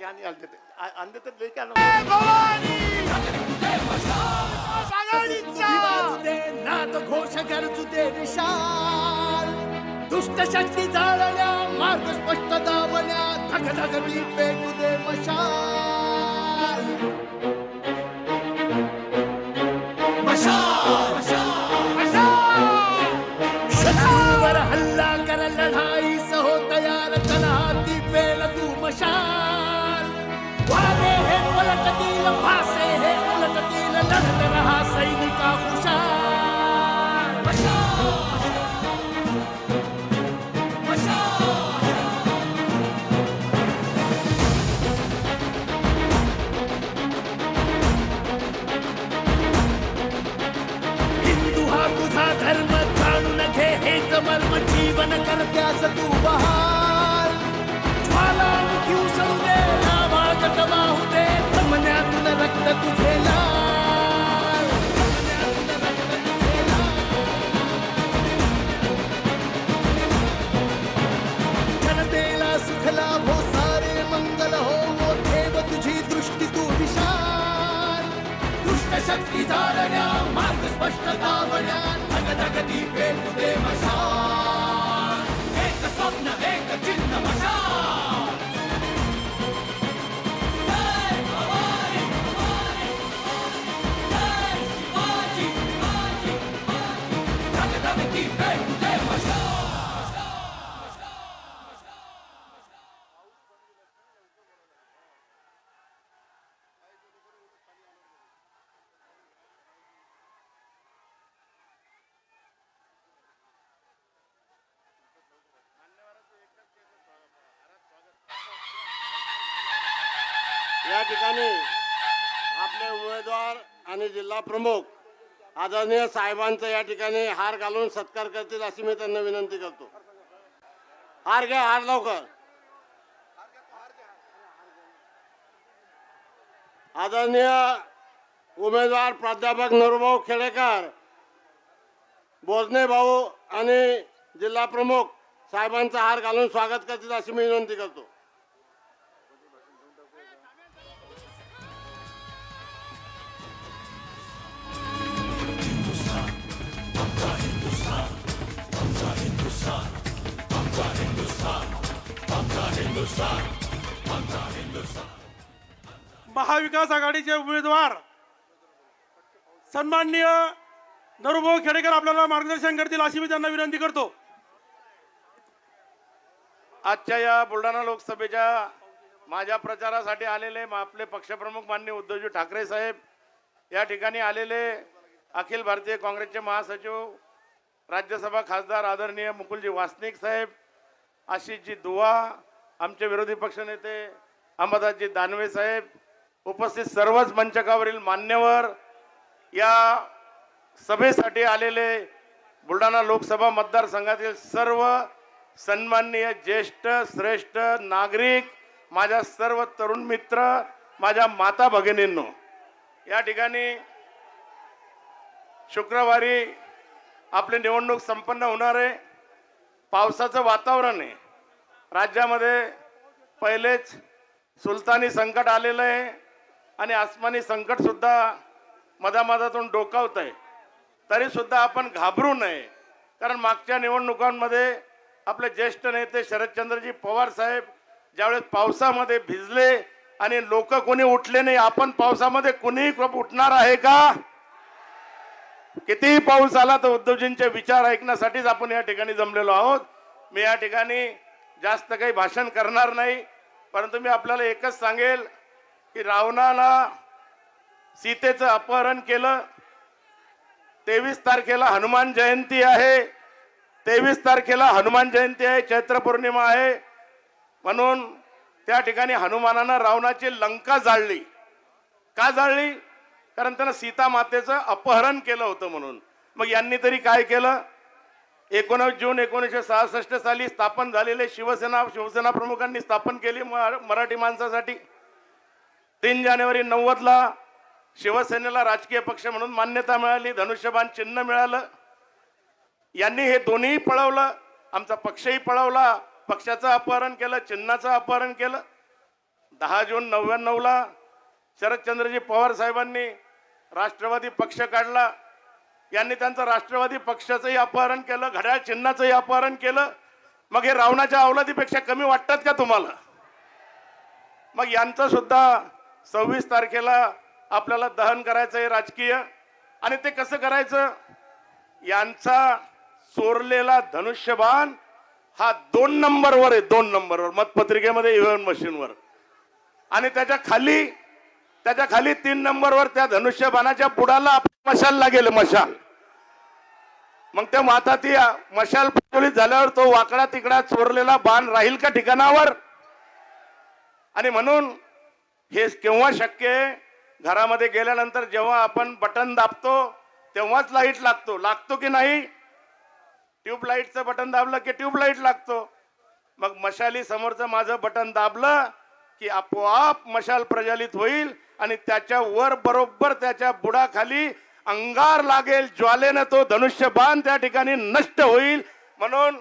आणि आणते ते. आ- आणते तर लई काय दे नाद घोष गरजू दे विशाल दुष्ट शक्ती जाळल्या मार्ग स्पष्ट दावल्या धग धग मी पेटू दे मशाल पर्व जीवन कर त्यास तू बहार ज्वाला क्यू समजे नावागत बाहुते समन्यातून रक्त तुझे लाल जनतेला सुख लाभ हो सारे मंगल हो वो ठेव तुझी दृष्टि तू विशाल दुष्ट शक्ति जाळण्या मार्ग स्पष्ट दावण्या धग धग दीपे या ठिकाणी आपले उमेदवार आणि जिल्हा प्रमुख आदरणीय साहेबांचा या ठिकाणी हार घालून सत्कार करतील अशी मी त्यांना विनंती करतो. हार घ्या हार लवकर. आदरणीय उमेदवार प्राध्यापक नरुभाऊ खेडेकर बोजने भाऊ आणि जिल्हा प्रमुख साहेबांचा हार घालून स्वागत करतील अशी मी विनंती करतो. महाविकास आघाडीचे उमेदवार सन्माननीय नरुभाऊ खेडेकर आपल्याला मार्गदर्शन करतील अशी मी त्यांना विनंती करतो. आजच्या या बुलढाणा लोकसभेच्या माझ्या प्रचारासाठी आलेले आपले पक्षप्रमुख मान्य उद्धवजी ठाकरे साहेब या ठिकाणी आलेले अखिल भारतीय काँग्रेसचे महासचिव राज्यसभा खासदार आदरणीय मुकुलजी वासनिक साहेब आशिषजी दुवा आमचे विरोधी पक्षनेते अहमदाजी दानवे साहेब उपस्थित सर्वच मंचकावरील मान्यवर या सभेसाठी आलेले बुलढाणा लोकसभा मतदारसंघातील सर्व सन्माननीय ज्येष्ठ श्रेष्ठ नागरिक माझ्या सर्व तरुण मित्र माझ्या माता भगिनींनो या ठिकाणी शुक्रवारी आपली निवडणूक संपन्न होणार आहे. पावसाचं वातावरण आहे. राज्यामध्ये पहिलेच सुलतानी संकट आलेलं आहे आणि आसमानी संकट सुद्धा मधामधातून डोकावत आहे तरी सुद्धा आपण घाबरू नये. कारण मागच्या निवडणुकांमध्ये आपले ज्येष्ठ नेते शरदचंद्रजी पवार साहेब ज्यावेळेस पावसामध्ये भिजले आणि लोक कोणी उठले नाही आपण पावसामध्ये कुणीही उठणार आहे का? कितीही पाऊस आला तर उद्धवजींचे विचार ऐकण्यासाठीच आपण या ठिकाणी जमलेलो आहोत. मी या ठिकाणी जास्त काही भाषण करणार नाही. परंतु मी आपल्याला एकच सांगेल की रावणाला सीतेचं अपहरण केलं. तेवीस तारखेला हनुमान जयंती आहे. तेवीस तारखेला हनुमान जयंती आहे चैत्र पौर्णिमा आहे. म्हणून त्या ठिकाणी हनुमानानं रावणाची लंका जाळली. का जाळली? कारण त्यानं सीता मातेचं अपहरण केलं होतं म्हणून. मग यांनी तरी काय केलं? एकोणीस जून एकोणीसशे सहासष्ट साली स्थापन झालेले शिवसेना शिवसेना प्रमुखांनी स्थापन केली मराठी माणसासाठी. तीन जानेवारी नव्वदला शिवसेनेला राजकीय पक्ष म्हणून मान्यता मिळाली धनुष्यबाण चिन्ह मिळालं. यांनी हे दोन्ही पळवलं आमचा पक्षही पळवला पक्षाचं अपहरण केलं चिन्हाचं अपहरण केलं. दहा जून नव्याण्णवला शरदचंद्रजी पवार साहेबांनी राष्ट्रवादी पक्ष काढला. यांनी त्यांचं राष्ट्रवादी पक्षाचंही अपहरण केलं घड्याळ चिन्हाचंही अपहरण केलं. मग हे रावणाच्या अवलादीपेक्षा कमी वाटतात का तुम्हाला? मग यांचं सुद्धा सव्वीस तारखेला आपल्याला दहन करायचं आहे राजकीय. आणि ते कसं करायचं? यांचा चोरलेला धनुष्यबाण हा दोन नंबरवर आहे दोन नंबरवर मतपत्रिकेमध्ये ईव्हीएम मशीनवर. आणि त्याच्याखाली त्याच्याखाली तीन नंबरवर त्या धनुष्यबाणाच्या बुडाला आपल्या मशाल लागेल मशाल. मग त्या माता ती मशाल प्रज्वलित झाल्यावर तो वाकडा तिकडा चोरलेला बाण राहील का ठिकाणावर? आणि म्हणून हे केव्हा शक्य आहे? घरामध्ये गेल्यानंतर जेव्हा आपण बटन दाबतो तेव्हाच लाइट लागतो. लागतो की नाही? ट्यूबलाईटचं बटन दाबलं की ट्यूबलाईट लागतो. मग मशाली समोरचं माझं बटन दाबलं की आपोआप मशाल प्रज्वलित होईल आणि त्याच्या वर बरोबर त्याच्या बुडाखाली अंगार लागेल ज्वालेनं तो धनुष्यबाण त्या ठिकाणी नष्ट होईल. म्हणून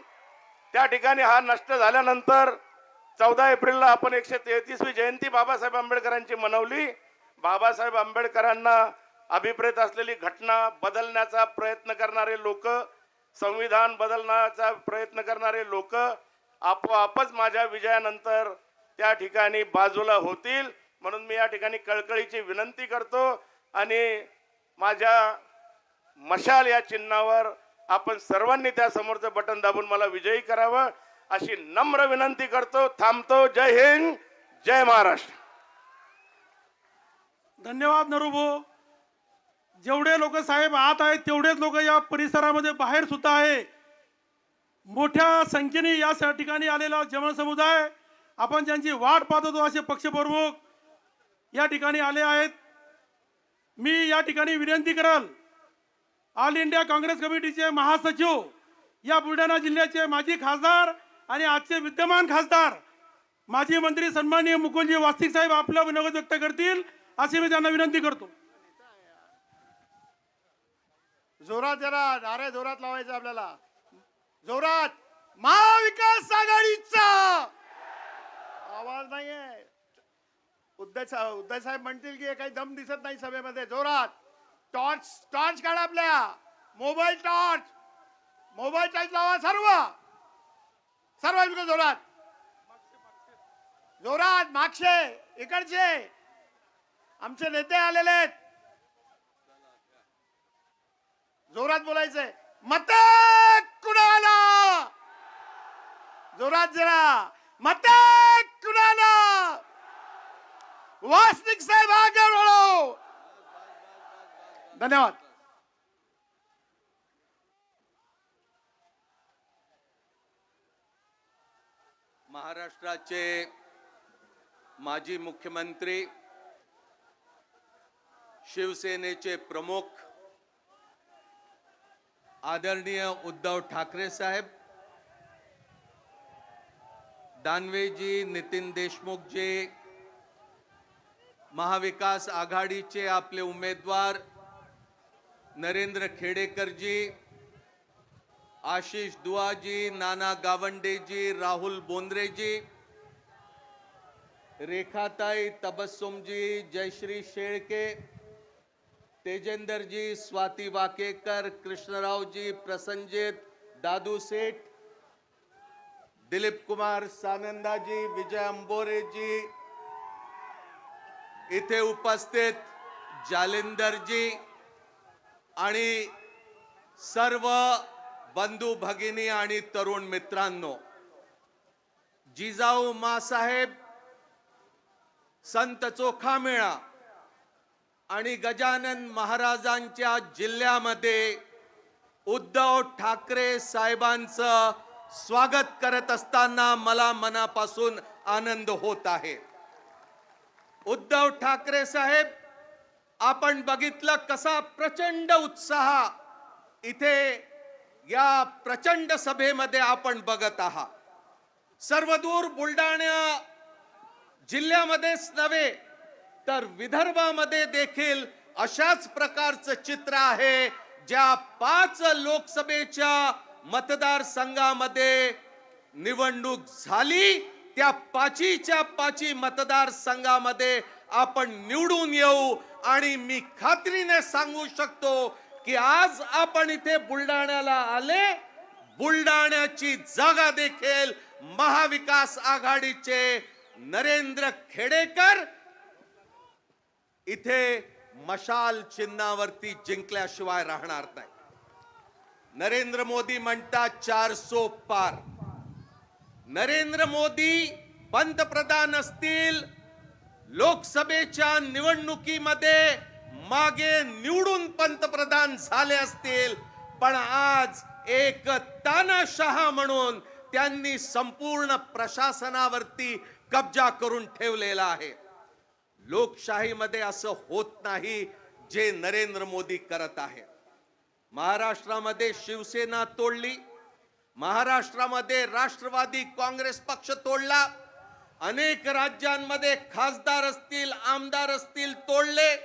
त्या ठिकाणी हा नष्ट झाल्यानंतर चौदा एप्रिलला आपण एकशे तेहतीसवी जयंती बाबासाहेब आंबेडकरांची मनवली. बाबासाहेब आंबेडकरांना अभिप्रेत असलेली घटना बदलण्याचा प्रयत्न करणारे लोक संविधान बदलण्याचा प्रयत्न करणारे लोक आपोआपच माझ्या विजयानंतर त्या ठिकाणी बाजूला होतील. म्हणून मी या ठिकाणी कळकळीची विनंती करतो आणि माझ्या मशाल या चिन्हावर आपण सर्वांनी त्या समोरचं बटन दाबून मला विजयी करावं अशी नम्र विनंती करतो. थांबतो. जय हिंद. जय महाराष्ट्र. धन्यवाद नरुभो. जेवढे लोक साहेब आत आहेत तेवढेच लोक या परिसरामध्ये बाहेर सुद्धा आहे. मोठ्या संख्येने या ठिकाणी आलेला जनसमुदाय आपण ज्यांची वाट पाहत होतो असे पक्षप्रमुख या ठिकाणी आले आहेत. मी या ठिकाणी विनंती कराल ऑल इंडिया काँग्रेस कमिटीचे महासचिव या बुलढाणा जिल्ह्याचे माजी खासदार आणि आजचे विद्यमान खासदार माजी मंत्री सन्माननीय मुकुलजी वास्तिक साहेब आपलं मनोगत व्यक्त करतील अशी मी त्यांना विनंती करतो. जोरात जरा नारे जोरात लावायचं आपल्याला. जोरात महाविकास आघाडीचा! आवाज नाहीये. उद्धव साहेब उद्धव साहेब म्हणतील की हे काही दम दिसत नाही सभेमध्ये. जोरात. टॉर्च टॉर्च काढा आपल्या. Mobile torch. मोबाईल टॉर्च लावा सर्व. सर्व इकडे जोरात. जोरात मागचे इकडचे. आमचे नेते आलेले आहेत. जोरात बोलायचंय. मत कुणाला? जोरात जरा. मत कुणाला? वासनिक साहेब आगे बढ़ो धन्यवाद महाराष्ट्राचे माजी मुख्यमंत्री शिवसेनेचे प्रमुख आदरणीय उद्धव ठाकरे साहेब दानवेजी नितीन देशमुखजी महाविकास आघाडीचे आपले उमेदवार नरेंद्र खेडेकरजी आशिष दुआजी नाना गावंडेजी राहुल बोंद्रेजी रेखाताई तबस्सुमजी जयश्री शेळके तेजेंदरजी स्वाती वाकेकर कृष्णरावजी प्रसंजित दादू सेठ दिलीप कुमार सानंदाजी विजय अंबोरेजी इथे उपस्थित जालिंदरजी आणि सर्व बंधू भगिनी आणि तरुण मित्रांनो जिजाऊ मासाहेब संत चोखामेळा आणि गजानन महाराजांच्या जिल्ह्यामध्ये उद्धव ठाकरे साहेबांचं स्वागत करत असताना मला मनापासून आनंद होत आहे. उद्धव ठाकरे साहेब आपण बघितलं कसा प्रचंड उत्साह इथे या प्रचंड सभेमध्ये आपण बघत आहात. सर्वदूर बुलढाणा जिल्ह्यामध्येच नव्हे तर विदर्भामध्ये देखील अशाच प्रकारचं चित्र आहे ज्या पाच लोकसभेच्या मतदारसंघामध्ये निवडणूक झाली. त्या पाचीच्या पाची मतदारसंघामध्ये आपण निवडून येऊ आणि मी खात्रीने सांगू शकतो की आज आपण इथे बुलढाण्याला आले. बुलढाण्याची जागा देखील महाविकास आघाडीचे नरेंद्र खेडेकर इथे मशाल चिन्हावरती जिंकल्याशिवाय राहणार नाही. नरेंद्र मोदी म्हणतात चारसो पार. नरेंद्र मोदी पंतप्रधान असतील लोकसभेच्या निवडणुकीमध्ये मागे निवडून पंतप्रधान झाले असतील पण आज एक तानाशहा म्हणून त्यांनी संपूर्ण प्रशासनावरती कब्जा करून ठेवलेला आहे. लोकशाहीमध्ये असं होत नाही जे नरेंद्र मोदी करत आहे. महाराष्ट्रामध्ये शिवसेना तोडली महाराष्ट्रामध्ये राष्ट्रवादी काँग्रेस पक्ष तोडला. अनेक राज्यांमध्ये खासदार असतील आमदार असतील तोडले.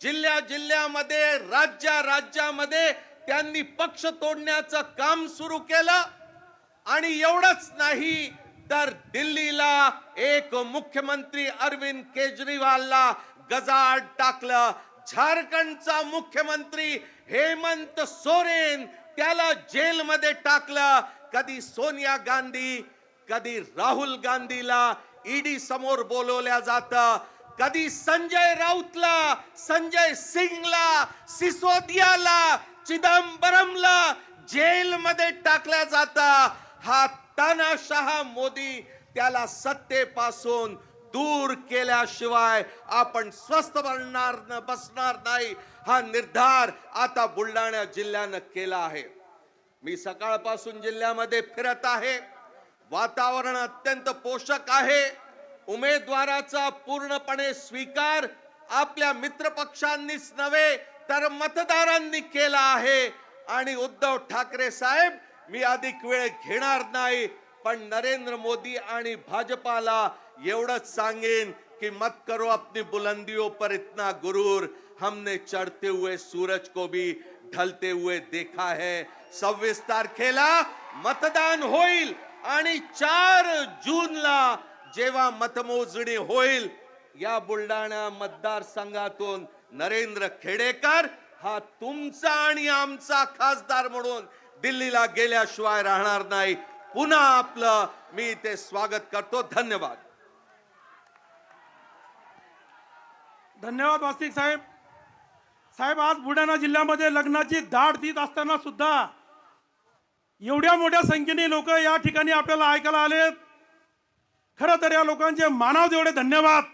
जिल्ह्या जिल्ह्यामध्ये राज्या राज्यामध्ये त्यांनी पक्ष तोडण्याचं काम सुरू केलं. आणि एवढंच नाही तर दिल्लीला एक मुख्यमंत्री अरविंद केजरीवालला गजाड टाकलं. झारखंडचा मुख्यमंत्री हेमंत सोरेन त्याला जेलमध्ये टाकलं. कधी सोनिया गांधी कधी राहुल गांधीला ईडी समोर बोलवल्या जात. कधी संजय राऊतला संजय सिंगला सिसोदियाला चिदंबरमला जेलमध्ये टाकल्या जात. हा तानाशहा मोदी त्याला सत्तेपासून दूर केल्याशिवाय आपण स्वस्थ बनणार न बसणार नाही. हा निर्धार आता बुलढाणा जिल्ह्यानं केला आहे. मी सकाळपासून जिल्ह्यामध्ये फिरत आहे. वातावरण अत्यंत पोषक आहे. उमेदवाराचा पूर्णपणे स्वीकार आपल्या मित्रपक्षांनीच नव्हे तर मतदारांनी केला आहे. आणि उद्धव ठाकरे साहेब मी अधिक वेळ घेणार नाही पण नरेंद्र मोदी आणि भाजपाला एवढंच सांगेन कि मत करो अपनी बुलंदियों पर इतना गुरूर। हमने चढ़ते हुए सूरज को भी ढलते हुए देखा है। सव्वीस तारखेला मतदान होईल आणि चार जूनला जेव्हा मतमोजणी होईल या बुलढाणा मतदारसंघातून नरेंद्र खेडेकर हा तुमचा आणि आमचा खासदार म्हणून दिल्लीला गेल्याशिवाय राहणार नाही. पुन्हा आपलं मी इथे स्वागत करतो. धन्यवाद. धन्यवाद वास्तिक साहेब. साहेब आज बुलढाणा जिल्ह्यामध्ये लग्नाची दाढ देत असताना सुद्धा एवढ्या मोठ्या संख्येने लोक या ठिकाणी आपल्याला ऐकायला आलेत. खरं तर या लोकांचे मानव एवढे धन्यवाद.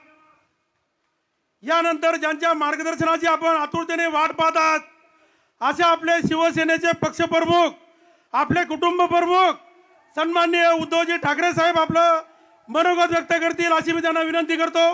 यानंतर ज्यांच्या मार्गदर्शनाची आपण आतुरतेने वाट पाहतात असे आपले शिवसेनेचे पक्षप्रमुख आपले कुटुंब प्रमुख सन्माननीय उद्धवजी ठाकरे साहेब आपलं मनोगत व्यक्त करतील अशी मी त्यांना विनंती करतो.